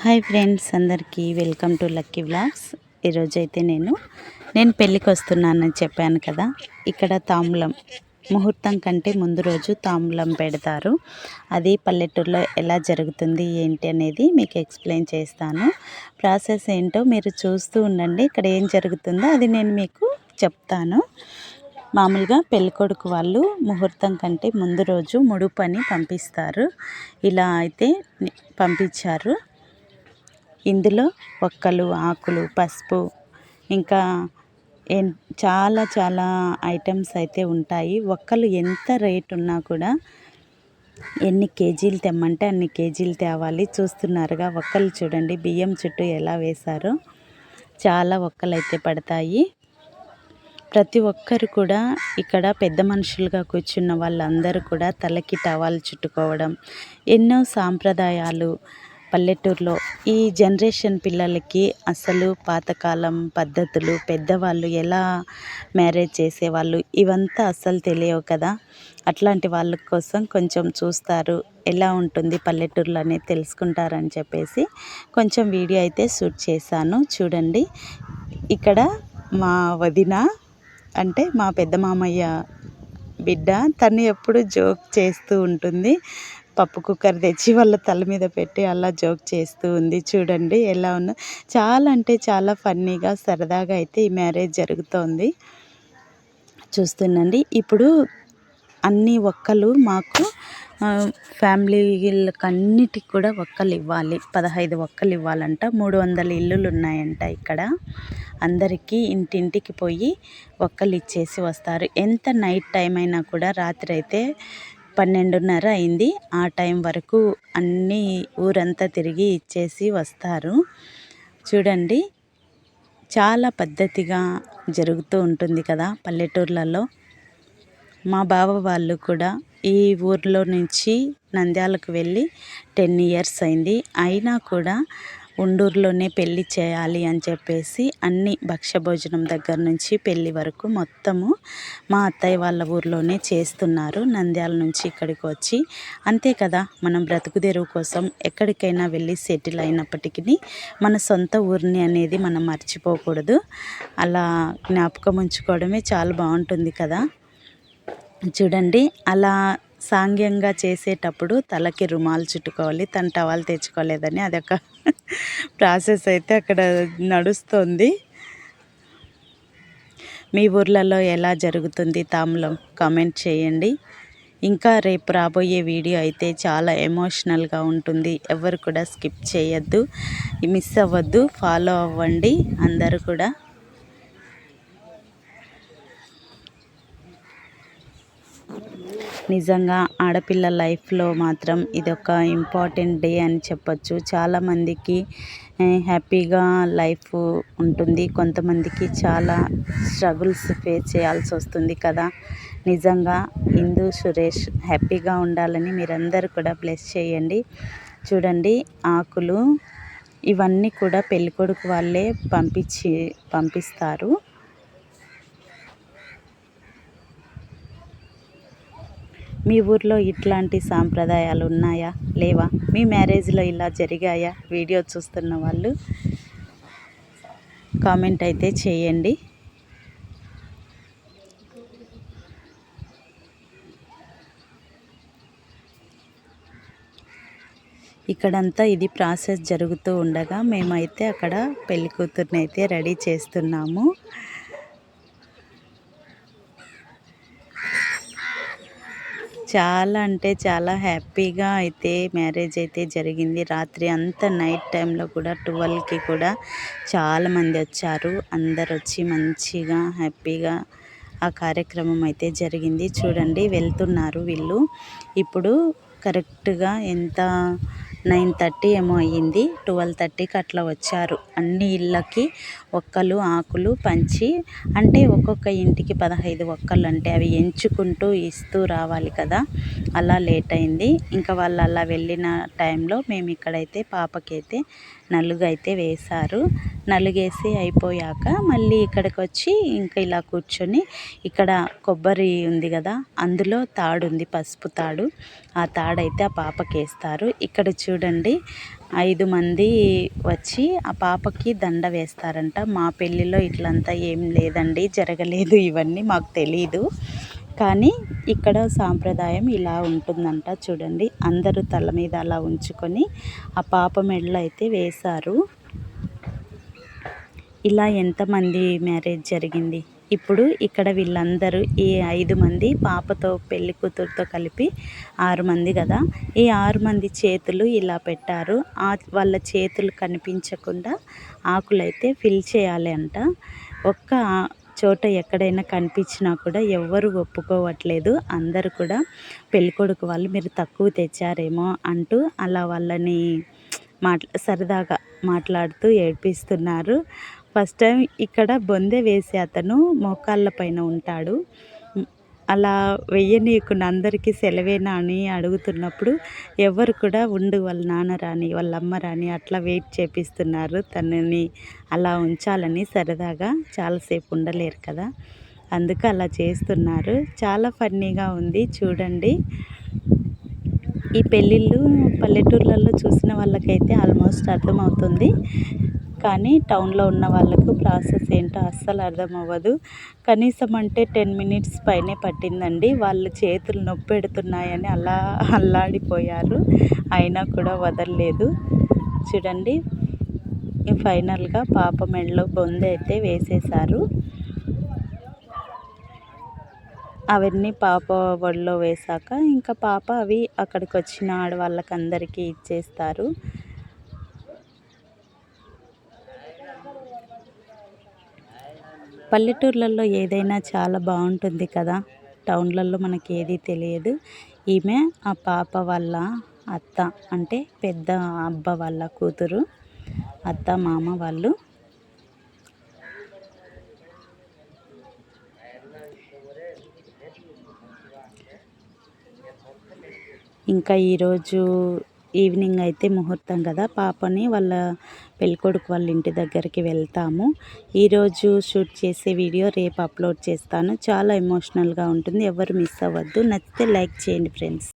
Hi friends అందరికీ welcome to Lucky vlogs. ఈరోజైతే నేను నేను పెళ్ళికి వస్తున్నానని చెప్పాను కదా ఇక్కడ తాంబూలం ముహూర్తం కంటే ముందు రోజు తాంబూలం పెడతారు. అది పల్లెటూరులో ఎలా జరుగుతుంది ఏంటి అనేది మీకు ఎక్స్ప్లెయిన్ చేస్తాను. ప్రాసెస్ ఏంటో మీరు చూస్తూ ఉండండి ఇక్కడ ఏం జరుగుతుందో అది నేను మీకు చెప్తాను. మామూలుగా పెళ్ళికొడుకు వాళ్ళు ముహూర్తం కంటే ముందు రోజు ముడుపు అని పంపిస్తారు. ఇలా అయితే పంపించారు. ఇందులో ఒక్కలు ఆకులు పసుపు ఇంకా చాలా చాలా ఐటమ్స్ అయితే ఉంటాయి. ఒక్కలు ఎంత రేట్ ఉన్నా కూడా ఎన్ని కేజీలు తెమ్మంటే అన్ని కేజీలు తేవాలి. చూస్తున్నారుగా ఒక్కలు చూడండి బియ్యం చుట్టూ ఎలా వేశారో. చాలా ఒక్కలు అయితే పడతాయి. ప్రతి ఒక్కరు కూడా ఇక్కడ పెద్ద మనుషులుగా కూర్చున్న వాళ్ళందరూ కూడా తలకి టవాలు చుట్టుకోవడం ఎన్నో సాంప్రదాయాలు పల్లెటూరులో ఈ జనరేషన్ పిల్లలకి అసలు పాతకాలం పద్ధతులు పెద్దవాళ్ళు ఎలా మ్యారేజ్ చేసేవాళ్ళు ఇవంతా అస్సలు తెలియవు కదా. అట్లాంటి వాళ్ళ కోసం కొంచెం చూస్తారు ఎలా ఉంటుంది పల్లెటూరులో అనేది తెలుసుకుంటారని చెప్పేసి కొంచెం వీడియో అయితే షూట్ చేశాను. చూడండి ఇక్కడ మా వదిన అంటే మా పెద్ద మామయ్య బిడ్డ తను ఎప్పుడు జోక్ చేస్తూ ఉంటుంది. పప్పు కుక్కర్ తెచ్చి వాళ్ళ తల మీద పెట్టి అలా జోక్ చేస్తూ ఉంది. చూడండి ఎలా ఉందో. చాలా అంటే చాలా ఫన్నీగా సరదాగా అయితే ఈ మ్యారేజ్ జరుగుతోంది. చూస్తుండండి. ఇప్పుడు అన్ని ఒక్కలు మాకు ఫ్యామిలీలకన్నిటికి కూడా ఒక్కలు ఇవ్వాలి. పదహైదు ఒక్కలు ఇవ్వాలంట. మూడు వందల ఇల్లులు ఉన్నాయంట ఇక్కడ. అందరికీ ఇంటింటికి పోయి ఒక్కలు ఇచ్చేసి వస్తారు. ఎంత నైట్ టైం అయినా కూడా రాత్రి అయితే పన్నెండున్నర అయింది. ఆ టైం వరకు అన్నీ ఊరంతా తిరిగి ఇచ్చేసి వస్తారు. చూడండి చాలా పద్ధతిగా జరుగుతూ ఉంటుంది కదా పల్లెటూర్లలో. మా బావ వాళ్ళు కూడా ఈ ఊర్లో నుంచి నంద్యాలకు వెళ్ళి టెన్ ఇయర్స్ అయింది. అయినా కూడా ఉండూరులోనే పెళ్ళి చేయాలి అని చెప్పేసి అన్ని భక్ష్య భోజనం దగ్గర నుంచి పెళ్ళి వరకు మొత్తము మా అత్తయ్య వాళ్ళ ఊర్లోనే చేస్తున్నారు. నంద్యాల నుంచి ఇక్కడికి వచ్చి అంతే కదా మనం బ్రతుకు తెరువు కోసం ఎక్కడికైనా వెళ్ళి సెటిల్ అయినప్పటికీ మన సొంత ఊరిని అనేది మనం మర్చిపోకూడదు. అలా జ్ఞాపకం ఉంచుకోవడమే చాలా బాగుంటుంది కదా. చూడండి అలా సాంగ్యంగా చేసేటప్పుడు తలకి రుమాలు చుట్టుకోవాలి తన టవాలు తెచ్చుకోలేదని అదొక ప్రాసెస్ అయితే అక్కడ నడుస్తుంది. మీ ఊర్లలో ఎలా జరుగుతుంది తాములం కామెంట్ చేయండి. ఇంకా రేపు రాబోయే వీడియో అయితే చాలా ఎమోషనల్గా ఉంటుంది. ఎవరు కూడా స్కిప్ చేయొద్దు. మిస్ అవ్వద్దు. ఫాలో అవ్వండి. అందరూ కూడా నిజంగా ఆడపిల్ల లైఫ్లో మాత్రం ఇది ఒక ఇంపార్టెంట్ డే అని చెప్పొచ్చు. చాలామందికి హ్యాపీగా లైఫ్ ఉంటుంది. కొంతమందికి చాలా స్ట్రగుల్స్ ఫేస్ చేయాల్సి వస్తుంది కదా. నిజంగా హిందూ సురేష్ హ్యాపీగా ఉండాలని మీరందరూ కూడా బ్లెస్ చేయండి. చూడండి ఆకులు ఇవన్నీ కూడా పెళ్ళికొడుకు వాళ్ళే పంపించి పంపిస్తారు. మీ ఊర్లో ఇట్లాంటి సాంప్రదాయాలు ఉన్నాయా లేవా? మీ మ్యారేజ్లో ఇలా జరిగాయా? వీడియో చూస్తున్న వాళ్ళు కామెంట్ అయితే చేయండి. ఇక్కడంతా ఇది ప్రాసెస్ జరుగుతూ ఉండగా మేమైతే అక్కడ పెళ్ళి కూతుర్ని అయితే రెడీ చేస్తున్నాము. చాలా అంటే చాలా హ్యాపీగా అయితే మ్యారేజ్ అయితే జరిగింది. రాత్రి అంతా నైట్ టైంలో కూడా ట్వెల్వ్కి కూడా చాలామంది వచ్చారు. అందరు వచ్చి మంచిగా హ్యాపీగా ఆ కార్యక్రమం అయితే జరిగింది. చూడండి వెళ్తున్నారు వీళ్ళు. ఇప్పుడు కరెక్ట్గా ఎంత నైన్ థర్టీ ఏమో అయ్యింది. ట్వెల్వ్ థర్టీకి అట్లా వచ్చారు. అన్ని ఇళ్ళకి ఒక్కలు ఆకులు పంచి అంటే ఒక్కొక్క ఇంటికి పదహైదు ఒక్కలు అంటే అవి ఎంచుకుంటూ ఇస్తూ రావాలి కదా. అలా లేట్ అయింది. ఇంకా వాళ్ళు అలా వెళ్ళిన టైంలో మేము ఇక్కడైతే పాపకైతే నలుగైతే వేశారు. నలుగేసి అయిపోయాక మళ్ళీ ఇక్కడికి వచ్చి ఇంకా ఇలా కూర్చొని ఇక్కడ కొబ్బరి ఉంది కదా అందులో తాడు ఉంది పసుపు తాడు. ఆ తాడైతే ఆ పాపకి వేస్తారు ఇక్కడ చూడండి ఐదు మంది వచ్చి ఆ పాపకి దండ వేస్తారంట. మా పెళ్ళిలో ఇట్లంతా ఏం లేదండి జరగలేదు ఇవన్నీ మాకు తెలీదు. కానీ ఇక్కడ సాంప్రదాయం ఇలా ఉంటుందంట చూడండి. అందరూ తల మీద అలా ఉంచుకొని ఆ పాప మెడలో అయితే వేశారు. ఇలా ఎంతమంది మ్యారేజ్ జరిగింది? ఇప్పుడు ఇక్కడ వీళ్ళందరూ ఈ ఐదు మంది పాపతో పెళ్ళి కూతురుతో కలిపి ఆరు మంది కదా. ఈ ఆరు మంది చేతులు ఇలా పెట్టారు. ఆ వాళ్ళ చేతులు కనిపించకుండా ఆకులైతే ఫిల్ చేయాలి అంట ఒక్క చోట ఎక్కడైనా కనిపించినా కూడా ఎవ్వరు ఒప్పుకోవట్లేదు. అందరు కూడా పెళ్ళికొడుకు వాళ్ళు మీరు తక్కువ తెచ్చారేమో అంటూ అలా వాళ్ళని మాట్లా సరదాగా మాట్లాడుతూ ఏడిపిస్తున్నారు. ఫస్ట్ టైం ఇక్కడ బొందె వేసే అతను మోకాళ్ళ పైన ఉంటాడు. అలా వెయ్యనీయకుండా అందరికీ సెలవేనా అని అడుగుతున్నప్పుడు ఎవరు కూడా ఉండు వాళ్ళ నాన్న రాని వాళ్ళ అమ్మ రాని అట్లా వెయిట్ చేపిస్తున్నారు. తనని అలా ఉంచాలని సరదాగా చాలాసేపు ఉండలేరు కదా. అందుకు అలా చేస్తున్నారు. చాలా ఫన్నీగా ఉంది. చూడండి. ఈ పెళ్ళిళ్ళు పల్లెటూర్లలో చూసిన వాళ్ళకైతే ఆల్మోస్ట్ అర్థమవుతుంది. కానీ టౌన్లో ఉన్న వాళ్ళకు ప్రాసెస్ ఏంటో అస్సలు అర్థం అవ్వదు కనీసం అంటే టెన్ మినిట్స్ పైనే పట్టిందండి. వాళ్ళు చేతులు నొప్పి పెడుతున్నాయని అలా అల్లాడిపోయారు. అయినా కూడా వదలలేదు. చూడండి ఫైనల్గా పాప మెడలో బొందె అయితే వేసేశారు. అవన్నీ పాప ఒడిలో వేశాక ఇంకా పాప అవి అక్కడికి వచ్చిన ఆడవాళ్ళకందరికీ ఇచ్చేస్తారు. పల్లెటూర్లలో ఏదైనా చాలా బాగుంటుంది కదా. టౌన్లలో మనకి ఏది తెలియదు. ఈమె ఆ పాప వాళ్ళ అత్త అంటే పెద్ద అబ్బ వాళ్ళ కూతురు అత్త మామ వాళ్ళు. ఇంకా ఈరోజు ఈవినింగ్ అయితే ముహూర్తం కదా పాపని వాళ్ళ పెళ్ళికొడుకు వాళ్ళ ఇంటి దగ్గరికి వెళ్తాము. ఈరోజు షూట్ చేసే వీడియో రేపు అప్లోడ్ చేస్తాను. చాలా ఎమోషనల్గా ఉంటుంది. ఎవరు మిస్ అవ్వద్దు. నచ్చితే లైక్ చేయండి ఫ్రెండ్స్.